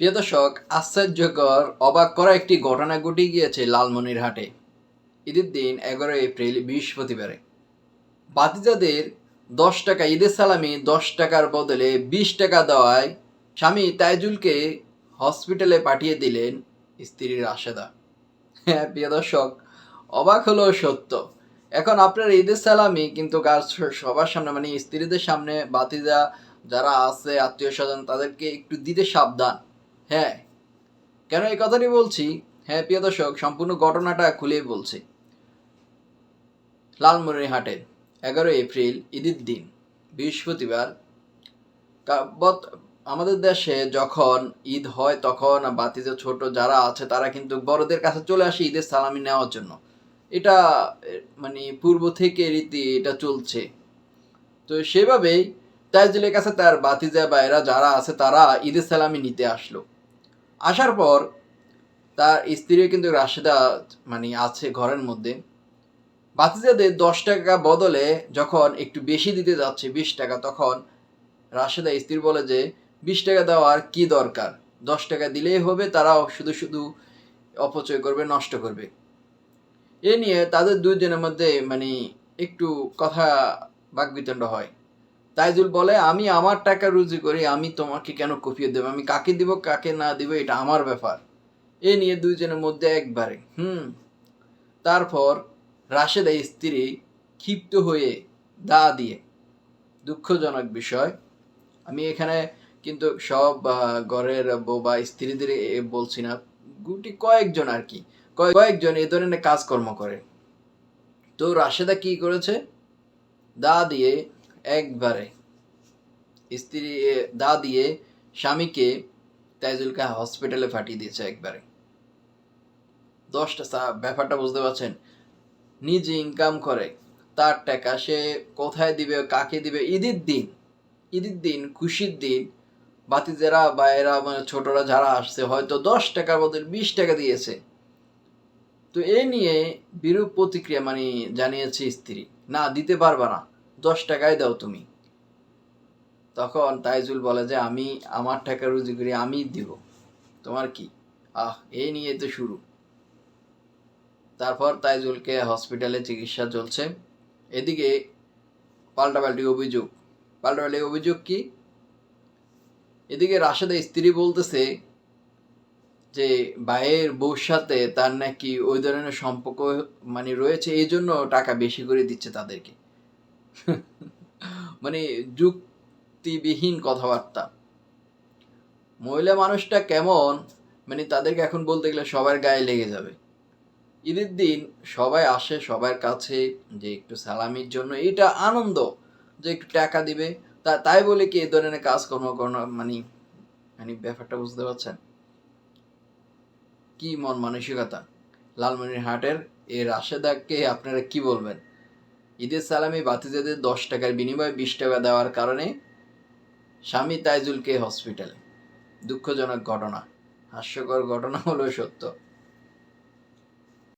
প্রিয় দর্শক আশ্চর্যকর অবাক করা একটি ঘটনা ঘটে গিয়েছে লালমনিরহাটে। ঈদের দিন এগারো এপ্রিল, বৃহস্পতিবারে। বাতিজাদের দশ টাকা ঈদের সালামি, দশ টাকার বদলে বিশ টাকা দেওয়ায় স্বামী তাইজুলকে হসপিটালে পাঠিয়ে দিলেন স্ত্রীর আশেদা হ্যাঁ প্রিয় দর্শক, অবাক হলো সত্য। এখন আপনার ঈদের সালামি, কিন্তু কার সবার সামনে মানে স্ত্রীদের সামনে বাতিজা, যারা আছে, আত্মীয় স্বজন, তাদেরকে একটু দিতে সাবধান। হ্যাঁ। কেন এই কথাটি বলছি? হ্যাঁ প্রিয় দর্শক, সম্পূর্ণ ঘটনাটা খুলেই বলছি। লালমনিরহাটে এগারো এপ্রিল, ঈদের দিন, বৃহস্পতিবার আমাদের দেশে যখন ঈদ হয়, তখন বাতিজা ছোট যারা আছে, তারা কিন্তু বড়দের কাছে চলে আসে ঈদের সালামি নেওয়ার জন্য। এটা মানে পূর্ব থেকে রীতি, এটা চলছে। তো সেভাবেই তাইজুলের কাছে তার বাতিজা বাইরা যারা আছে, তারা ঈদের সালামি নিতে আসলো। আসার পর তার স্ত্রীও কিন্তু রাশেদা মানে আছে ঘরের মধ্যে। বাতিজাদের দশ টাকা বদলে যখন একটু বেশি দিতে যাচ্ছে বিশ টাকা, তখন রাশেদা স্ত্রী বলে যে, বিশ টাকা দেওয়ার কি দরকার? দশ টাকা দিলেই হবে, তারাও শুধু শুধু অপচয় করবে, নষ্ট করবে। এ নিয়ে তাদের দুজনের মধ্যে মানে একটু কথা বাকবিতণ্ড হয়। তাইজুল বলে, আমি আমার টাকা রুজি করি, আমি তোমাকে কেন কপিয়ে দেবো? আমি কাকে দিব, কাকে না দিব, এটা আমার ব্যাপার। এ নিয়ে দুইজনের মধ্যে একবারে, হুম। তারপর রাশেদা স্ত্রী ক্ষিপ্ত হয়ে দা দিয়ে, দুঃখজনক বিষয়, আমি এখানে কিন্তু সব ঘরের বা স্ত্রীদের বলছি না, গুটি কয়েকজন আর কি কয়েকজন এ ধরনের কাজকর্ম করে। তো রাশেদা কি করেছে? দা দিয়ে একবারে স্ত্রী দা দিয়ে স্বামীকে তাইজুলকে হসপিটালে পাঠিয়ে দিয়েছে একবারে। দশটা ব্যাপারটা বুঝতে পারছেন? নিজে ইনকাম করে, তার টাকা সে কোথায় দিবে, কাকে দিবে? ঈদের দিন ঈদের দিন, খুশির দিন বাতিজেরা বা এরা মানে ছোটরা যারা আসছে, হয়তো দশ টাকার বদলে বিশ টাকা দিয়েছে। তো এ নিয়ে বিরূপ প্রতিক্রিয়া মানে জানিয়েছে স্ত্রী। না, দিতে পারবা না। দশ টাকায় দাও তুমি। তখন তাইজুল বলে যে, আমি আমার টাকা রুজি করি, আমি দিব। তোমার কি? আহ, এই নিয়ে তো শুরু। তারপর তাইজুলকে হসপিটালে চিকিৎসা চলছে। এদিকে পাল্টাপাল্টি অভিযোগ। পাল্টাপাল্টি অভিযোগ কি? এদিকে রাশেদা স্ত্রী বলতেছে যে, ভাইয়ের বউর সাথে তার নাকি ওই ধরনের সম্পর্ক মানে রয়েছে, এই জন্য টাকা বেশি করে দিচ্ছে তাদেরকে। মানে যুক্তিবিহীন কথাবার্তা। মহিলা মানুষটা কেমন? মানে তাদেরকে এখন বলতে গেলে সবার গায়ে লেগে যাবে। ঈদের দিন সবাই আসে, সবার কাছে যে একটু সালামির জন্য। এটা আনন্দ যে একটু টাকা দিবে। তা, তাই বলে কি এ ধরনের কাজকর্ম করানো মানে মানে ব্যাপারটা বুঝতে পারছেন? কি মন মানসিকতা? লালমনির হাটের এই রাশেদাকে আপনারা কি বলবেন? ঈদের সালামি বাতিজাদের দশ টাকার বিনিময়ে বিশ টাকা দেওয়ার কারণে স্বামী তাইজুলকে হসপিটালে। দুঃখজনক ঘটনা। হাস্যকর ঘটনা হলো সত্য।